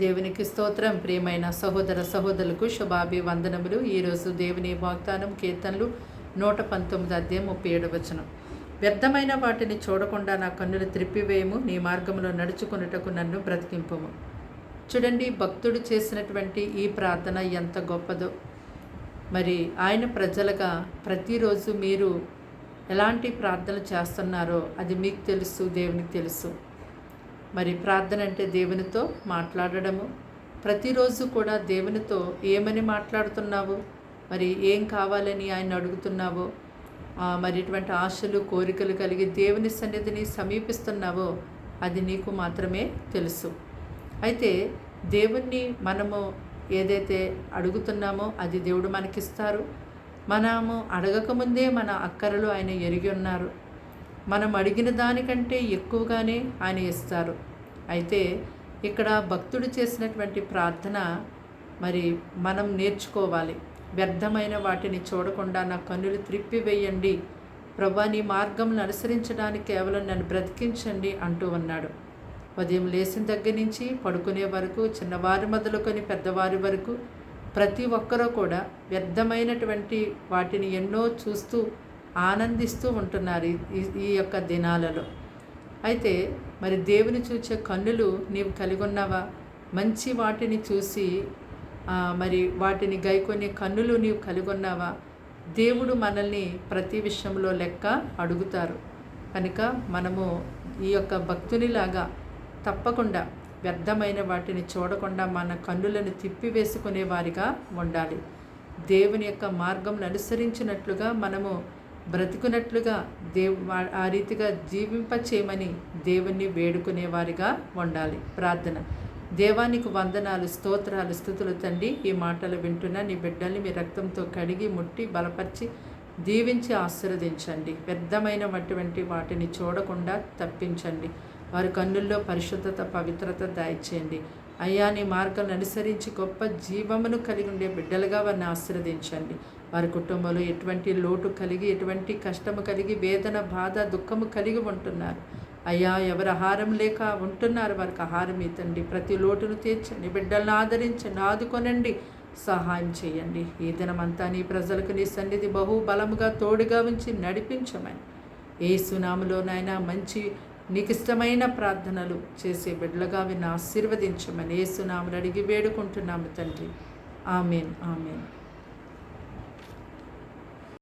దేవునికి స్తోత్రం. ప్రియమైన సహోదర సహోదరులకు శుభాభివందనములు. ఈరోజు దేవుని వాగ్దానం కీర్తనలు నూట పంతొమ్మిది అధ్యాయం ముప్పై ఏడు వచనం. వ్యర్థమైన వాటిని చూడకుండా నా కన్నులు త్రిప్పివేయము. నీ మార్గంలో నడుచుకున్నటకు నన్ను బ్రతికింపము. చూడండి భక్తుడు చేసినటువంటి ఈ ప్రార్థన ఎంత గొప్పదో. మరి ఆయన ప్రజలుగా ప్రతిరోజు మీరు ఎలాంటి ప్రార్థనలు చేస్తున్నారో అది మీకు తెలుసు దేవునికి తెలుసు. మరి ప్రార్థన అంటే దేవునితో మాట్లాడడము. ప్రతిరోజు కూడా దేవునితో ఏమని మాట్లాడుతున్నావు? మరి ఏం కావాలని ఆయన అడుగుతున్నావో? మరి ఇటువంటి ఆశలు కోరికలు కలిగి దేవుని సన్నిధిని సమీపిస్తున్నావో అది నీకు మాత్రమే తెలుసు. అయితే దేవుణ్ణి మనము ఏదైతే అడుగుతున్నామో అది దేవుడు మనకిస్తారు. మనము అడగకముందే మన అక్కరలు ఆయన ఎరిగి ఉన్నారు. మనం అడిగిన దానికంటే ఎక్కువగానే ఆయన ఇస్తారు. అయితే ఇక్కడ భక్తుడు చేసినటువంటి ప్రార్థన మరి మనం నేర్చుకోవాలి. వ్యర్థమైన వాటిని చూడకుండా నా కన్నులు త్రిప్పివేయండి ప్రభా నీ మార్గంను అనుసరించడానికి కేవలం నన్ను బ్రతికించండి అంటూ ఉన్నాడు. ఉదయం లేచిన దగ్గర నుంచి పడుకునే వరకు చిన్నవారి మొదలుకొని పెద్దవారి వరకు ప్రతి ఒక్కరూ కూడా వ్యర్థమైనటువంటి వాటిని ఎన్నో చూస్తూ ఆనందిస్తూ ఉంటున్నారు ఈ- ఈ- యొక్క దినాలలో. అయితే మరి దేవుని చూచే కన్నులు నీవు కలిగి ఉన్నావా? మంచి వాటిని చూసి మరి వాటిని గైకొనే కన్నులు నీవు కలిగి ఉన్నావా? దేవుడు మనల్ని ప్రతి విషయంలో లెక్క అడుగుతారు. కనుక మనము ఈ యొక్క భక్తునిలాగా తప్పకుండా వ్యర్థమైన వాటిని చూడకుండా మన కన్నులను తిప్పివేసుకునే వారిగా ఉండాలి. దేవుని యొక్క మార్గం అనుసరించినట్లుగా మనము బ్రతుకున్నట్లుగా దేవు ఆ రీతిగా జీవింపచేయమని దేవుణ్ణి వేడుకునేవారిగా ఉండాలి. ప్రార్థన. దేవానికి వందనాలు స్తోత్రాలు స్థుతులు తండ్రి ఈ మాటలు వింటున్న నీ బిడ్డల్ని మీ రక్తంతో కడిగి ముట్టి బలపరిచి దీవించి ఆశీర్వదించండి. వ్యర్థమైనటువంటి వాటిని చూడకుండా తప్పించండి. వారి కన్నుల్లో పరిశుద్ధత పవిత్రత దయచేయండి. అయ్యా నీ మార్గాలను అనుసరించి గొప్ప జీవమును కలిగి ఉండే బిడ్డలుగా వారిని ఆశీర్వదించండి. వారి కుటుంబంలో ఎటువంటి లోటు కలిగి ఎటువంటి కష్టము కలిగి వేదన బాధ దుఃఖము కలిగి ఉంటున్నారు. అయ్యా ఎవరు ఆహారం లేక ఉంటున్నారు వారికి ఆహారం ఇతండి ప్రతి లోటును తీర్చండి. బిడ్డలను ఆదరించండి. ఆదుకొనండి. సహాయం చేయండి. ఈ దినమంతా నీ ప్రజలకు నీ సన్నిధి బహు బలముగా తోడుగా ఉంచి నడిపించమని. ఏ సునాములోనైనా మంచి నీకు ఇష్టమైన ప్రార్థనలు చేసే బిడ్డలుగా విన్న ఆశీర్వదించమని ఏ సునాములు అడిగి వేడుకుంటున్నాము తండ్రి. ఆమెన్. ఆమెన్.